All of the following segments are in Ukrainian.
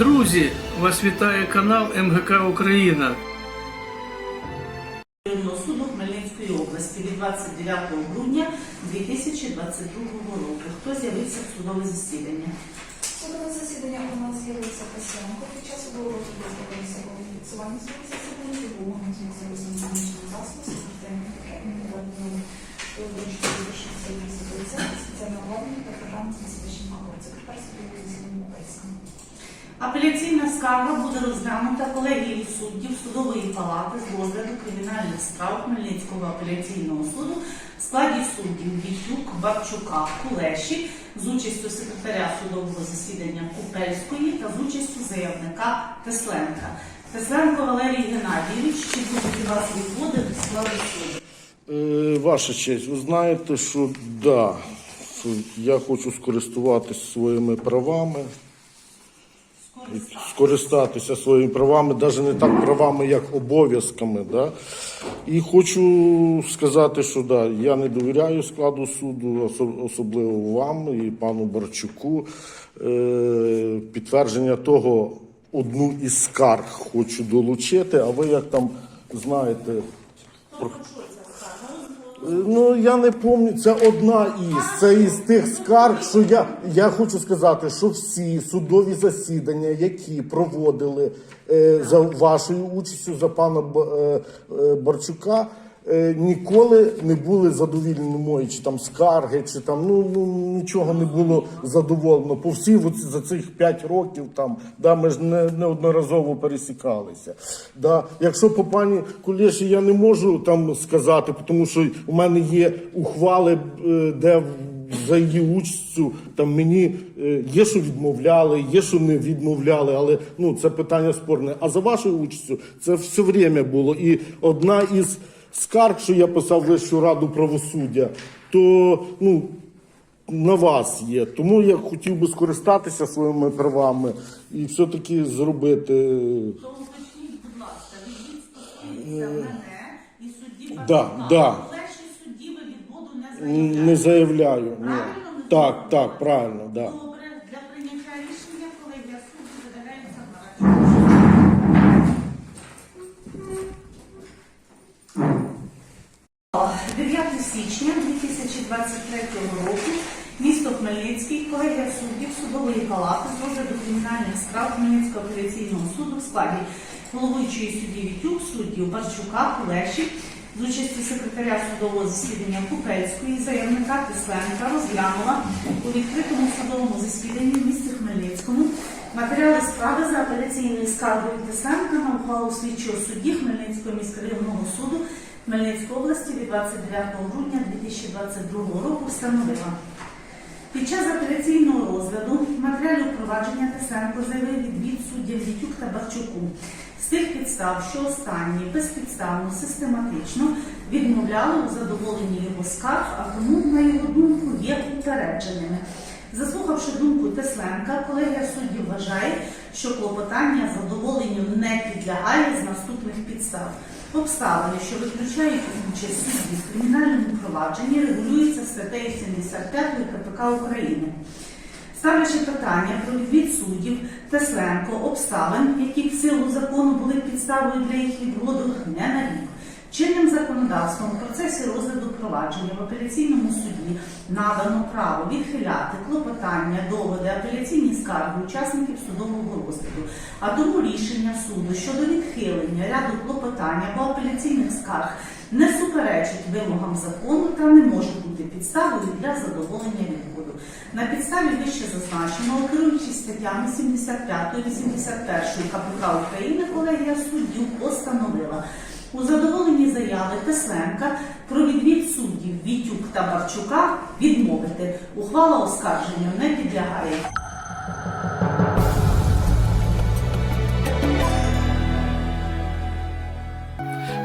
Друзі, вас вітає канал МГК Україна. Суду Хмельницької області від 29 грудня 2022 року. Хто з'явився в судове засідання? Судове засідання у нас з'явився Касянко. Під час судового розгляду з'явилися фіксування судового засідання, відбуваємо з'явився механічний засоб, системні інтелектуальні виборчі виборчі Апеляційна скарга буде розглянута колегією суддів судової палати з розгляду кримінальних справ Хмельницького апеляційного суду в складі суддів Вітюк, Бабчука, Кулеші з участю секретаря судового засідання Купельської та з участю заявника Тесленка. Тесленко Валерій Геннадійович, чи будуть вас відводи до складу суду? Е, Ваша честь, ви знаєте, що да, що я хочу скористуватися своїми правами, скористатися своїми правами, навіть не так правами, як обов'язками. Да? І хочу сказати, що да, я не довіряю складу суду, особливо вам і пану Барчуку. Е, Підтвердження того, одну із скарг хочу долучити, а ви як там знаєте. Ну я не пам'ятаю, це одна із це із тих скарг, що я, я хочу сказати, що всі судові засідання, які проводили е, за вашою участю за пана е, е, Барчука, е, ніколи не були задовільні мої, чи там скарги, чи там ну, ну нічого не було задоволено. По всі оці- за цих 5 років там да, ми ж не, неодноразово пересікалися. Да. Якщо по пані Кулеші я не можу там сказати, тому що у мене є ухвали, е, де за її участю там мені е, є, що відмовляли, є, що не відмовляли, але ну це питання спорне. А за вашою участю це все время було. І одна із скарг, що я писав Вищу раду правосуддя, то ну. На вас є, тому я хотів би скористатися своїми правами і все-таки зробити. То уточніть, будь ласка, відвід стосується мене і судді Да, да. Перші судді ви відводу не заявляю. Ні. Правильно ми Так, зробили? так, правильно, да. Добре, для прийняття рішення колегія суду видаляється Марачук. 9 січня 2023 року місто Хмельницький, колегія суддів судової палати з розгляду кримінальних справ Хмельницького апеляційного суду в складі головуючої судді Вітюк, суддів Барчука, Кулеші, з участі секретаря судового засідання Купельської, заявника Тисленка розглянула у відкритому судовому засіданні в місті Хмельницькому матеріали справи за апеляційною скаргою Тисленка на ухвалу слідчого судді Хмельницького міськрайонного суду Хмельницької області від 29 грудня 2022 року встановила. Під час апеляційного розгляду матеріалів провадження Тесенко заявив відвід суддям Вітюк та Барчуку з тих підстав, що останні безпідставно, систематично відмовляли у задоволенні його скарг, а тому, на його думку, є упередженими. Заслухавши думку Тесленка, колегія суддів вважає, що клопотання задоволенню не підлягає з наступних підстав. Обставини, що виключають участь судді в кримінальному провадженні, регулюються статтею 75 КПК України. Ставлячи питання про відвід суддів Тесленко обставин, які в силу закону були підставою для їх відводу, не на рік. Чинним законодавством в процесі розгляду провадження в апеляційному суді надано право відхиляти клопотання, доводи, апеляційні скарги учасників судового розгляду, а тому рішення суду щодо відхилення ряду клопотань або апеляційних скарг не суперечить вимогам закону та не може бути підставою для задоволення відводу. На підставі вище зазначеного, керуючись статтями 75 81 КПК України, колегія суддів постановила у задоволенні заяви Тесленка про відвід суддів Вітюк та Барчука відмовити. Ухвала оскарженню не підлягає.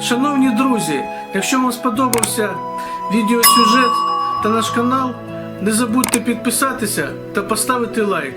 Шановні друзі, якщо вам сподобався відеосюжет та наш канал, не забудьте підписатися та поставити лайк.